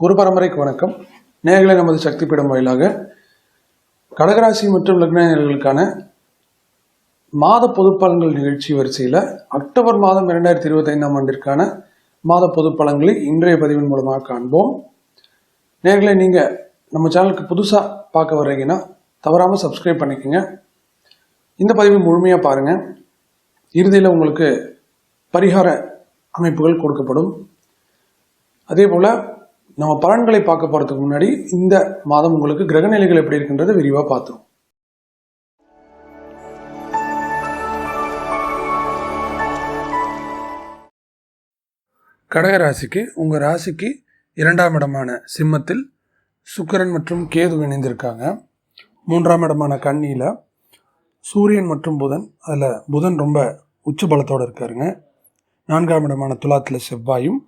குரு பரம்பரைக்கு வணக்கம். நேர்களை நமது சக்தி பீடம் வாயிலாக கடகராசி மற்றும் லக்னர்களுக்கான மாத பொதுப்பலன்கள் நிகழ்ச்சி வரிசையில் அக்டோபர் மாதம் இரண்டாயிரத்தி இருபத்தைந்தாம் ஆண்டிற்கான மாத பொதுப்பலன்களை இன்றைய பதிவின் மூலமாக காண்போம். நேர்களை நீங்கள் நம்ம சேனலுக்கு புதுசாக பார்க்க வர்றீங்கன்னா தவறாமல் சப்ஸ்கிரைப் பண்ணிக்கோங்க. இந்த பதிவை முழுமையாக பாருங்கள் இறுதியில் உங்களுக்கு பரிகார அமைப்புகள் கொடுக்கப்படும். அதே போல் நம்ம பலன்களை பார்க்க போகிறதுக்கு முன்னாடி இந்த மாதம் உங்களுக்கு கிரகநிலைகள் எப்படி இருக்கின்றதை விரிவாக பார்த்துருவோம். கடகராசிக்கு உங்கள் ராசிக்கு இரண்டாம் இடமான சிம்மத்தில் சுக்கரன் மற்றும் கேது இணைந்திருக்காங்க. மூன்றாம் இடமான கண்ணியில் சூரியன் மற்றும் புதன். அதில் புதன் ரொம்ப உச்ச பலத்தோடு இருக்காருங்க. நான்காம் இடமான துலாத்தில் செவ்வாயும்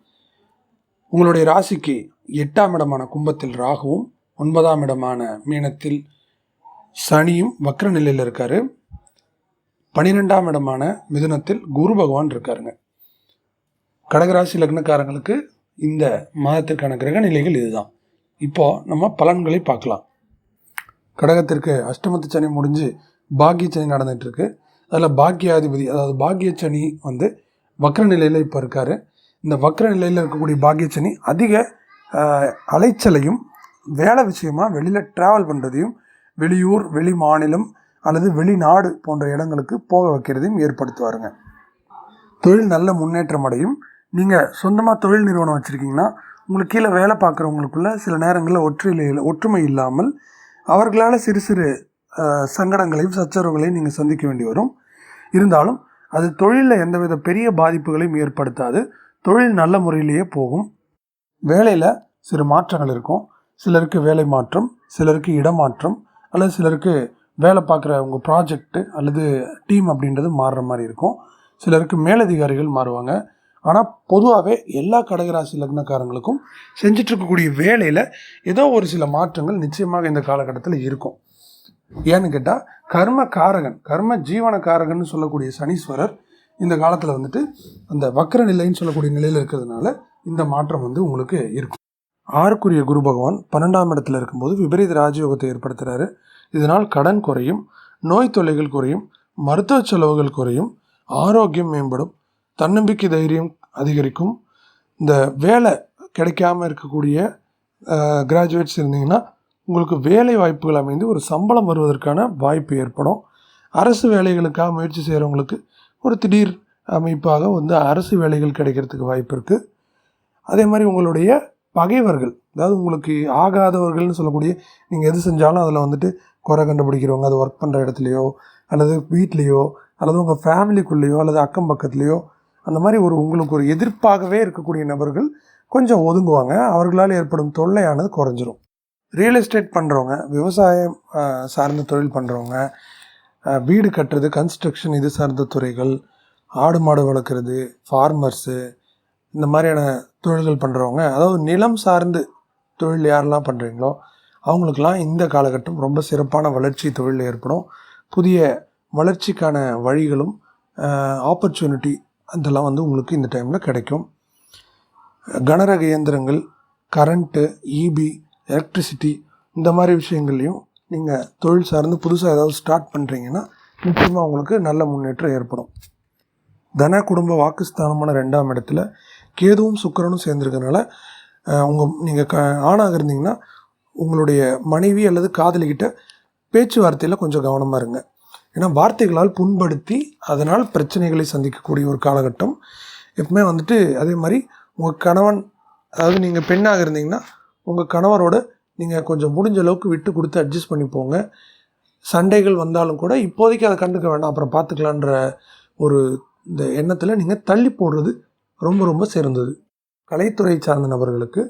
உங்களுடைய ராசிக்கு எட்டாம் இடமான கும்பத்தில் ராகுவும் ஒன்பதாம் இடமான மீனத்தில் சனியும் வக்ர நிலையில் இருக்காரு. பனிரெண்டாம் இடமான மிதுனத்தில் குரு பகவான் இருக்காருங்க. கடகராசி லக்னக்காரங்களுக்கு இந்த மாதத்திற்கான கிரக நிலைகள் இதுதான். இப்போ நம்ம பலன்களை பார்க்கலாம். கடகத்திற்கு அஷ்டமத்து சனி முடிஞ்சு பாக்கிய சனி நடந்துட்டு இருக்கு அதில் பாக்கியாதிபதி அதாவது பாக்கிய சனி வந்து வக்ர நிலையில் இப்போ இருக்காரு. இந்த வக்ர நிலையில் இருக்கக்கூடிய பாக்கிய சனி அதிக அலைச்சலையும் வேலை விஷயமாக வெளியில் ட்ராவல் பண்ணுறதையும் வெளியூர் வெளி மாநிலம் அல்லது வெளிநாடு போன்ற இடங்களுக்கு போக வைக்கிறதையும் ஏற்படுத்துவாருங்க. தொழில் நல்ல முன்னேற்றம் அடையும். நீங்கள் சொந்தமாக தொழில் நிறுவனம் வச்சுருக்கீங்கன்னா உங்களுக்கு கீழே வேலை பார்க்குறவங்களுக்குள்ள சில நேரங்களில் ஒற்றுமையில் ஒற்றுமை இல்லாமல் அவர்களால் சிறு சிறு சங்கடங்களையும் சச்சரவுகளையும் நீங்கள் சந்திக்க வேண்டி வரும். இருந்தாலும் அது தொழிலில் எந்தவித பெரிய பாதிப்புகளையும் ஏற்படுத்தாது. தொழில் நல்ல முறையிலேயே போகும். வேலையில் சிறு மாற்றங்கள் இருக்கும். சிலருக்கு வேலை மாற்றம் சிலருக்கு இடமாற்றம் அல்லது சிலருக்கு வேலை பார்க்குற உங்கள் ப்ராஜெக்ட்டு அல்லது டீம் அப்படின்றது மாறுற மாதிரி இருக்கும். சிலருக்கு மேலதிகாரிகள் மாறுவாங்க. ஆனால் பொதுவாகவே எல்லா கடகராசி லக்னக்காரங்களுக்கும் செஞ்சிட்ருக்கக்கூடிய வேலையில் ஏதோ ஒரு சில மாற்றங்கள் நிச்சயமாக இந்த காலகட்டத்தில் இருக்கும். ஏன்னு கேட்டால் கர்ம காரகன் கர்ம ஜீவன காரகன் சொல்லக்கூடிய சனீஸ்வரர் இந்த காலத்தில் வந்துட்டு அந்த வக்ர நிலைன்னு சொல்லக்கூடிய நிலையில் இருக்கிறதுனால இந்த மாற்றம் வந்து உங்களுக்கு இருக்கும். ஆறுக்குரிய குரு பகவான் பன்னெண்டாம் இடத்துல இருக்கும்போது விபரீத ராஜயோகத்தை ஏற்படுத்துகிறாரு இதனால் கடன் குறையும் நோய் தொல்லைகள் குறையும் மருத்துவ செலவுகள் குறையும் ஆரோக்கியம் மேம்படும் தன்னம்பிக்கை தைரியம் அதிகரிக்கும். இந்த வேலை கிடைக்காமல் இருக்கக்கூடிய கிராஜுவேட்ஸ் இருந்தீங்கன்னா உங்களுக்கு வேலை வாய்ப்புகள் அமைந்து ஒரு சம்பளம் வருவதற்கான வாய்ப்பு ஏற்படும். அரசு வேலைகளுக்காக முயற்சி செய்கிறவங்களுக்கு ஒரு திடீர் அமைப்பாக வந்து அரசு வேலைகள் கிடைக்கிறதுக்கு வாய்ப்பு இருக்குது அதே மாதிரி உங்களுடைய பகைவர்கள் அதாவது உங்களுக்கு ஆகாதவர்கள்னு சொல்லக்கூடிய நீங்கள் எது செஞ்சாலும் அதில் வந்துட்டு குறை கண்டுபிடிக்கிறவங்க அது ஒர்க் பண்ணுற இடத்துலையோ அல்லது வீட்லேயோ அல்லது உங்கள் ஃபேமிலிக்குள்ளேயோ அல்லது அக்கம் பக்கத்துலேயோ அந்த மாதிரி ஒரு உங்களுக்கு ஒரு எதிர்ப்பாகவே இருக்கக்கூடிய நபர்கள் கொஞ்சம் ஒதுங்குவாங்க. அவர்களால் ஏற்படும் தொல்லையானது குறைஞ்சிரும். ரியல் எஸ்டேட் பண்ணுறவங்க விவசாயம் சார்ந்த தொழில் பண்ணுறவங்க வீடு கட்டுறது கன்ஸ்ட்ரக்ஷன் இது சார்ந்த துறைகள் ஆடு மாடு வளர்க்குறது ஃபார்மர்ஸு இந்த மாதிரியான தொழில்கள் பண்ணுறவங்க அதாவது நிலம் சார்ந்து தொழில் யாரெல்லாம் பண்ணுறீங்களோ அவங்களுக்கெல்லாம் இந்த காலகட்டம் ரொம்ப சிறப்பான வளர்ச்சி தொழில் ஏற்படும். புதிய வளர்ச்சிக்கான வழிகளும் ஆப்பர்ச்சுனிட்டி அதெல்லாம் வந்து உங்களுக்கு இந்த டைமில் கிடைக்கும். கனரக இயந்திரங்கள் கரண்ட்டு இபி எலக்ட்ரிசிட்டி இந்த மாதிரி விஷயங்கள்லையும் நீங்கள் தொழில் சார்ந்து புதுசாக ஏதாவது ஸ்டார்ட் பண்ணுறீங்கன்னா நிச்சயமாக உங்களுக்கு நல்ல முன்னேற்றம் ஏற்படும். தன குடும்ப வாக்குஸ்தானமான ரெண்டாம் இடத்துல கேதுவும் சுக்கரனும் சேர்ந்துருக்கனால உங்கள் நீங்கள் க ஆணாக இருந்தீங்கன்னா உங்களுடைய மனைவி அல்லது காதலிக்கிட்ட பேச்சுவார்த்தையில் கொஞ்சம் கவனமாக இருங்க. ஏன்னா வார்த்தைகளால் புண்படுத்தி அதனால் பிரச்சனைகளை சந்திக்கக்கூடிய ஒரு காலகட்டம். எப்பவுமே வந்துட்டு அதே மாதிரி உங்கள் கணவன் அதாவது நீங்கள் பெண்ணாக இருந்தீங்கன்னா உங்கள் கணவரோட நீங்கள் கொஞ்சம் முடிஞ்ச அளவுக்கு விட்டு கொடுத்து அட்ஜஸ்ட் பண்ணி போங்க. சண்டைகள் வந்தாலும் கூட இப்போதைக்கு அதை கண்டுக்க வேண்டாம். அப்புறம் பார்த்துக்கலான்ற ஒரு இந்த எண்ணத்தில் நீங்கள் தள்ளி போடுறது ரொம்ப ரொம்ப சிறந்தது கலைத்துறை சார்ந்த நபர்களுக்கு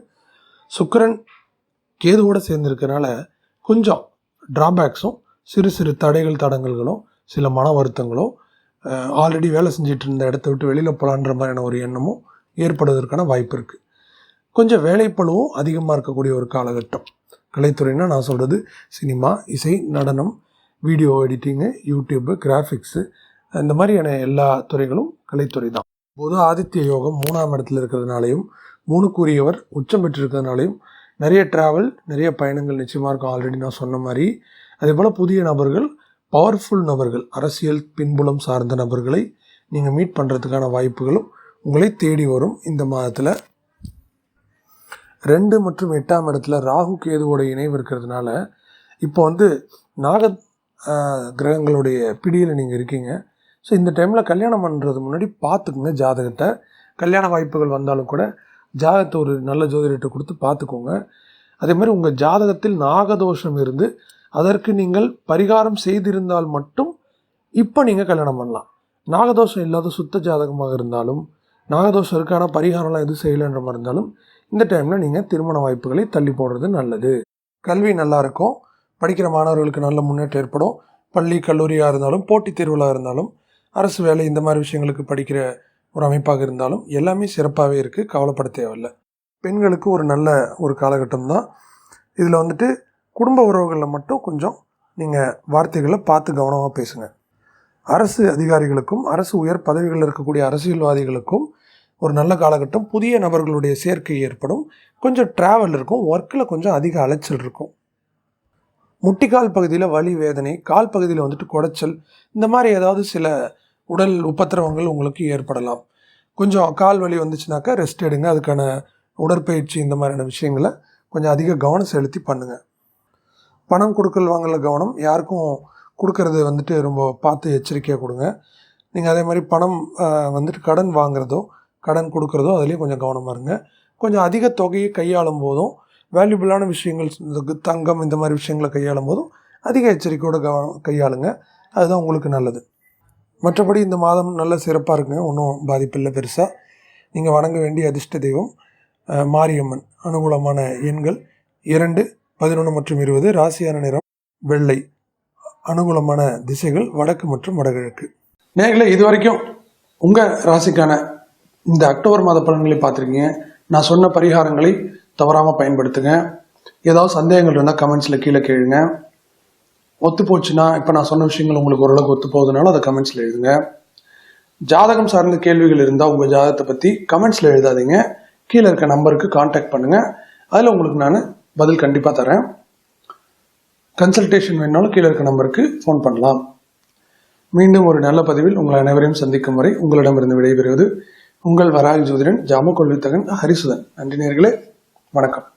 சுக்கரன் கேதுவோடு சேர்ந்துருக்கனால கொஞ்சம் ட்ராபேக்ஸும் சிறு சிறு தடைகள் தடங்கல்களும் சில மன வருத்தங்களோ ஆல்ரெடி வேலை செஞ்சிட்டு இருந்த இடத்த விட்டு வெளியில் போகலான்ற மாதிரியான ஒரு எண்ணமும் ஏற்படுவதற்கான வாய்ப்பு இருக்குது கொஞ்சம் வேலைப்பளவும் அதிகமாக இருக்கக்கூடிய ஒரு காலகட்டம். கலைத்துறைனா நான் சொல்கிறது சினிமா இசை நடனம் வீடியோ எடிட்டிங்கு யூடியூப்பு கிராஃபிக்ஸு இந்த மாதிரியான எல்லா துறைகளும் கலைத்துறை தான். பொது ஆதித்ய யோகம் மூணாம் இடத்துல இருக்கிறதுனாலையும் மூணுக்குரியவர் உச்சம் பெற்றிருக்கிறதுனாலையும் நிறைய ட்ராவல் நிறைய பயணங்கள் நிச்சயமாக இருக்கும். ஆல்ரெடி நான் சொன்ன மாதிரி. அதே போல் புதிய நபர்கள் பவர்ஃபுல் நபர்கள் அரசியல் பின்புலம் சார்ந்த நபர்களை நீங்கள் மீட் பண்ணுறதுக்கான வாய்ப்புகளும் உங்களை தேடி வரும் இந்த மாதத்தில். ரெண்டு மற்றும் எட்டாம் இடத்துல ராகு கேதுவோட இணைவு இருக்கிறதுனால இப்போ வந்து நாக கிரகங்களுடைய பிடியில் நீங்கள் இருக்கீங்க. ஸோ இந்த டைமில் கல்யாணம் பண்ணுறது முன்னாடி பார்த்துக்குங்க ஜாதகத்தை. கல்யாண வாய்ப்புகள் வந்தாலும் கூட ஜாதகத்தை ஒரு நல்ல ஜோதிடத்தை கொடுத்து பார்த்துக்கோங்க. அதே மாதிரி உங்கள் ஜாதகத்தில் நாகதோஷம் இருந்து அதற்கு நீங்கள் பரிகாரம் செய்திருந்தால் மட்டும் இப்போ நீங்கள் கல்யாணம் பண்ணலாம். நாகதோஷம் இல்லாத சுத்த ஜாதகமாக இருந்தாலும் நாகதோஷம் இருக்கான பரிகாரம்லாம் எதுவும் செய்யலைன்ற மாதிரி இருந்தாலும் இந்த டைமில் நீங்கள் திருமண வாய்ப்புகளை தள்ளி போடுறது நல்லது. கல்வி நல்லா இருக்கும். படிக்கிற மாணவர்களுக்கு நல்ல முன்னேற்றம் ஏற்படும். பள்ளி கல்லூரியாக இருந்தாலும் போட்டித் தேர்வுகளாக இருந்தாலும் அரசு வேலை இந்த மாதிரி விஷயங்களுக்கு படிக்கிற ஒரு அமைப்பாக இருந்தாலும் எல்லாமே சிறப்பாகவே இருக்குது கவலைப்பட தேவையில்லை. பெண்களுக்கு ஒரு நல்ல ஒரு காலகட்டம் தான். இதில் வந்துட்டு குடும்ப உறவுகளில் மட்டும் கொஞ்சம் நீங்கள் வார்த்தைகளை பார்த்து கவனமாக பேசுங்க. அரசு அதிகாரிகளுக்கும் அரசு உயர் பதவிகளில் இருக்கக்கூடிய அரசியல்வாதிகளுக்கும் ஒரு நல்ல காலகட்டம். புதிய நபர்களுடைய சேர்க்கை ஏற்படும். கொஞ்சம் ட்ராவல் இருக்கும். ஒர்க்கில் கொஞ்சம் அதிக அலைச்சல் இருக்கும். முட்டிக்கால் பகுதியில் வலி வேதனை கால் பகுதியில் வந்துட்டு குடைச்சல் இந்த மாதிரி ஏதாவது சில உடல் உபத்திரவங்கள் உங்களுக்கு ஏற்படலாம். கொஞ்சம் கால் வலி வந்துச்சுனாக்கா ரெஸ்ட் எடுங்க. அதுக்கான உடற்பயிற்சி இந்த மாதிரியான விஷயங்களை கொஞ்சம் அதிக கவனம் செலுத்தி பண்ணுங்கள் பணம் கொடுக்கல் வாங்கல கவனம். யாருக்கும் கொடுக்கறது வந்துட்டு ரொம்ப பார்த்து எச்சரிக்கையாக கொடுங்க. நீங்கள் அதே மாதிரி பணம் வந்துட்டு கடன் வாங்குறதோ கடன் கொடுக்குறதோ அதுலேயும் கொஞ்சம் கவனமாக இருங்க. கொஞ்சம் அதிக தொகையை கையாளும் போதும் வேல்யூபிளான விஷயங்கள் தங்கம் இந்த மாதிரி விஷயங்களை கையாளும் போதும் அதிக எச்சரிக்கையோடு கவனம் கையாளுங்க. அதுதான் உங்களுக்கு நல்லது. மற்றபடி இந்த மாதம் நல்ல சிறப்பாக இருக்குங்க. ஒன்றும் பாதிப்பில்லை பெருசாக நீங்கள் வணங்க வேண்டிய அதிர்ஷ்ட தெய்வம் மாரியம்மன். அனுகூலமான எண்கள் இரண்டு பதினொன்று மற்றும் இருபது. ராசியான நிறம் வெள்ளை. அனுகூலமான திசைகள் வடக்கு மற்றும் வடகிழக்கு. நேர்களே இது வரைக்கும் உங்கள் ராசிக்கான இந்த அக்டோபர் மாத பலன்களை பார்த்துருக்கீங்க. நான் சொன்ன பரிகாரங்களை தவறாமல் பயன்படுத்துங்க. ஏதாவது சந்தேகங்கள் இருந்தால் கமெண்ட்ஸில் கீழே கேளுங்க. ஒத்து போச்சுன்னா இப்போ நான் சொன்ன விஷயங்கள் உங்களுக்கு ஓரளவுக்கு ஒத்து போகுதுனால அதை கமெண்ட்ஸில் எழுதுங்க. ஜாதகம் சார்ந்த கேள்விகள் இருந்தால் உங்கள் ஜாதகத்தை பற்றி கமெண்ட்ஸில் எழுதாதீங்க. கீழே இருக்க நம்பருக்கு காண்டாக்ட் பண்ணுங்கள் அதில் உங்களுக்கு நான் பதில் கண்டிப்பாக தரேன். கன்சல்டேஷன் வேணாலும் கீழே இருக்க நம்பருக்கு ஃபோன் பண்ணலாம். மீண்டும் ஒரு நல்ல பதிவில் உங்கள் அனைவரையும் சந்திக்கும் வரை உங்களிடமிருந்து விடைபெறுவது உங்கள் வராகி ஜோதிடன் ஜாம கொள்வித்தகன் ஹரிசுதன். நன்றி நேர்களே. வணக்கம்.